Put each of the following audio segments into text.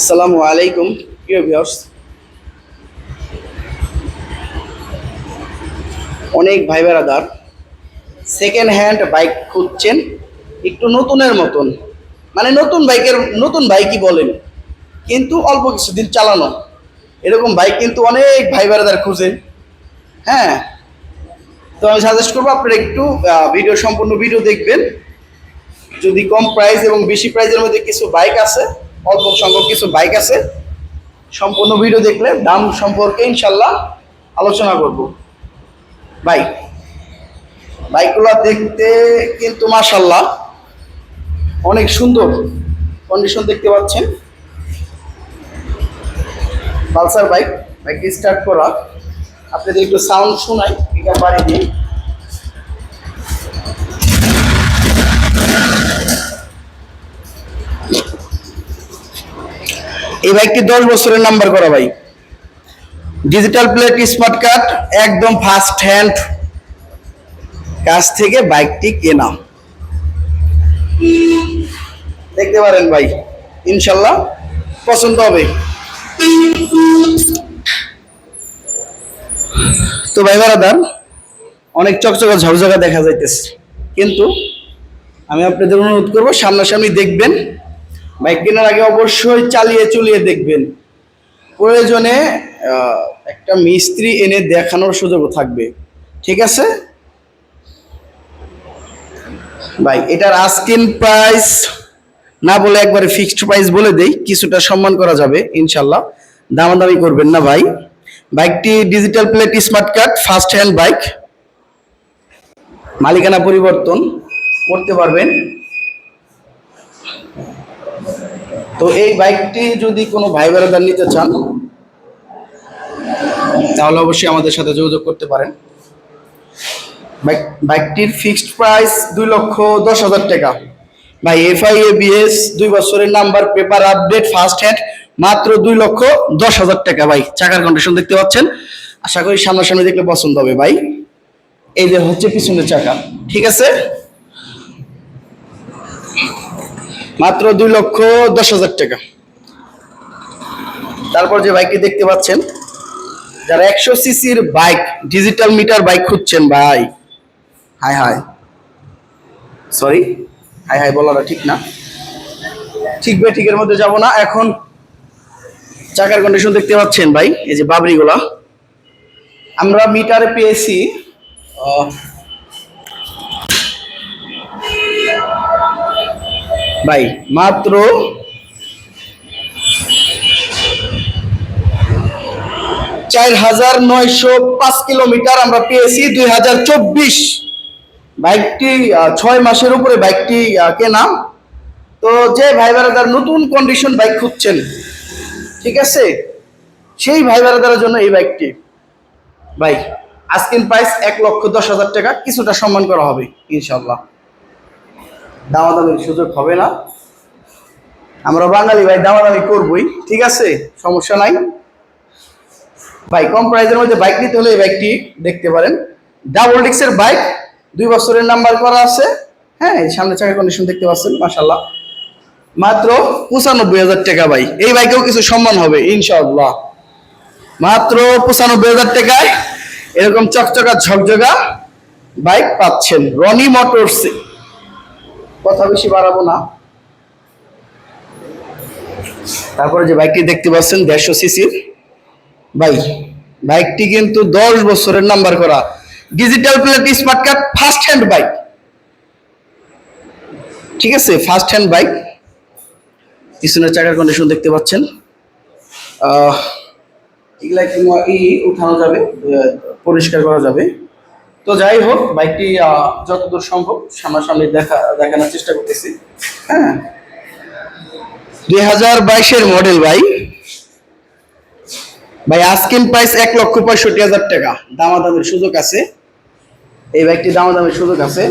আসসালামু আলাইকুম, প্রিয় ভিউয়ার্স অনেক ভাই বেড়াদার সেকেন্ড হ্যান্ড বাইক খুঁজছেন, একটু নতুনের মতন। মানে নতুন বাইকের, নতুন বাইকই বলেন, কিন্তু অল্প কিছুদিন চালানো। এরকম বাইক কিন্তু অনেক ভাই বেড়াদার খুঁজেন হ্যাঁ তো আমি সাজেস্ট করব আপনারা একটু ভিডিও সম্পূর্ণ ভিডিও দেখবেন। যদি কম প্রাইস এবং বেশি প্রাইসের মধ্যে কিছু বাইক আছে অল্প সংখ্যক কিছু বাইক আছে। সম্পূর্ণ ভিডিও দেখলে দাম সম্পর্কে ইনশাল্লাহ আলোচনা করব। বাইক। বাইকগুলো দেখতে কিন্তু মাশাল্লাহ অনেক সুন্দর কন্ডিশন দেখতে পাচ্ছেন। Pulsar bike. বাইকটি স্টার্ট করা। আপনাদের একটু সাউন্ড শোনাই, এটা বাড়ি দিই। এই বাইকটি দশ বছরের নাম্বার করা ভাই ডিজিটাল প্লেট স্মার্ট কার্ড একদম ফার্স্ট হ্যান্ড কাছ থেকে বাইকটি কেনা। দেখতে পারেন ভাই, ইনশাল্লাহ পছন্দ হবে। তো ভাই বারাদার, অনেক চকচকা ঝকঝকা দেখা যাইতেছে। কিন্তু আমি আপনাদের অনুরোধ করব, সামনাসামনি দেখবেন বাইক কেনার আগে অবশ্যই চালিয়ে চলিয়ে দেখবেন। প্রয়োজনে একটা মিস্ত্রি এনে দেখানোর সুযোগও থাকবে। ঠিক আছে? ভাই, এটার আস্কিন প্রাইস না বলে একবারে ফিক্সড প্রাইস বলে দেই, কিছুটা সম্মান করা যাবে ইনশাল্লাহ দামাদামি করবেন না ভাই। বাইকটি digital plate smart card first hand bike মালিকানা পরিবর্তন করতে পারবেন। তো এই বাইকটি যদি কোনো ভাই বেড়াদার নিতে চান, তাহলে অবশ্যই আমাদের সাথে যোগাযোগ করতে পারেন। বাইক, বাইকটির ফিক্সড প্রাইস দুই লক্ষ দশ হাজার টাকা। ভাই, এফআই, এবিএস, দুই বছরের number, paper update, first hand, মাত্র দুই লক্ষ দশ হাজার টাকা। ভাই, চাকার কন্ডিশন দেখতে পাচ্ছেন? আশা করি সামনাসামনি দেখলে পছন্দ হবে। ভাই, এই যে হচ্ছে পিছনের চাকা, ঠিক আছে? মাত্র দুই লক্ষ দশ হাজার টাকা। তারপর যে বাইকটি দেখতে পাচ্ছেন, যারা একশো সিসির বাইক, ডিজিটাল মিটার বাইক খুঁজছেন, ভাই। Hi hi. Sorry hi hi বলাটা ঠিক না। ঠিক বে ঠিকের মধ্যে যাব না। এখন চাকার কন্ডিশন দেখতে পাচ্ছেন ভাই, এই যে বাবরিগুলা। আমরা মিটারে পেয়েছি ভাই, মাত্র চার হাজার নয়শো পাঁচ কিলোমিটার আমরা পেয়েছি দুই হাজার চব্বিশ। বাইকটি ছয় মাসের উপরে বাইকটি কেনা। তো যে ভাই বেড়াদার নতুন কন্ডিশন বাইক খুঁজছেন, ঠিক আছে? সেই ভাই বেড়াদারের জন্য এই বাইকটি। ভাই আজকিন প্রাইস এক লক্ষ দশ হাজার টাকা, কিছুটা সম্মান করা হবে ইনশাল্লাহ দামাদামির সুযোগ হবে না। আমরা বাঙালি ভাই দামাদামি করবই, ঠিক আছে? সমস্যা নাই। ভাই, কম প্রাইজের মধ্যে বাইক নিতে হলে এই বাইকটি দেখতে পারেন। ডাবল ডিক্সের বাইক দুই বছরের নাম্বার করা আছে। হ্যাঁ সামনে চাকা কন্ডিশন দেখতে পাচ্ছেন মাশাল্লাহ মাত্র পঁচানব্বই হাজার টাকা ভাই। এই বাইকেও কিছু সম্মান হবে, ইনশাআল্লাহ। মাত্র পঁচানব্বই হাজার টাকায় এরকম চকচকা ঝকঝকা বাইক পাচ্ছেন। রনি মোটরস কথা বেশি বাড়াবো না। তারপরে যে বাইকটি দেখতে পাচ্ছেন, দেড়শো সিসির বাইক বাইকটি কিন্তু দশ বছরের নাম্বার করা। Digital plate smart card first hand bike ঠিক আছে ফার্স্ট হ্যান্ড বাইক পিছনের চাকার কন্ডিশন দেখতে পাচ্ছেন। এগুলা ই উঠানো যাবে? পরিষ্কার করা যাবে। তো যাই হোক, বাইকটি যতদূর সম্ভব সামনাসামনি দেখা, দেখানোর চেষ্টা করতেছি। হ্যাঁ। দুই হাজার বাইশের মডেল ভাই। ভাই আস্কিন প্রাইস এক লক্ষ পঁয়ষট্টি হাজার টাকা। দামাদামের সুযোগ আছে। এই বাইকটি দামাদামের সুযোগ আছে।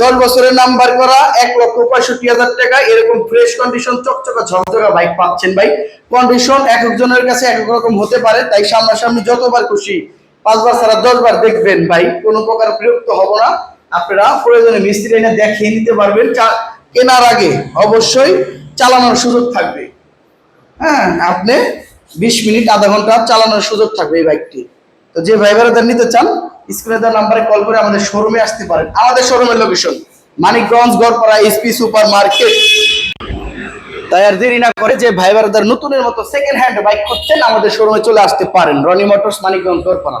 দশ বছরের নাম্বার করা এক লক্ষ পঁয়ষট্টি হাজার টাকা। এরকম ফ্রেশ কন্ডিশন চকচকা, ঝকঝকা বাইক পাচ্ছেন ভাই। কন্ডিশন এক একজনের কাছে এক এক রকম হতে পারে, তাই সামনাসামনি যতবার খুশি পাঁচবার ছাড়া দশবার দেখবেন ভাই, কোনো প্রকার বিরক্ত হব না। আপনারা প্রয়োজনে মিস্ত্রি এনে দেখিয়ে নিতে পারবেন। কেনার আগে অবশ্যই চালানোর সুযোগ থাকবে। হ্যাঁ আপনি বিশ মিনিট, আধা ঘণ্টা চালানোর সুযোগ থাকবে এই বাইকটি। তো যে বেড়াদার নিতে চান, স্ক্রিনে দেওয়া নাম্বারে কল করে আমাদের শোরুমে আসতে পারেন। আমাদের শোরুমের location Manikganj, Garpara SP super market তাই আর দেরি না করে যে ভাই নতুনের মতো সেকেন্ড হ্যান্ড বাইক খুঁজছেন, আমাদের শোরুমে চলে আসতে পারেন। রনি মোটরস, মানিকগঞ্জ, গড়পাড়া।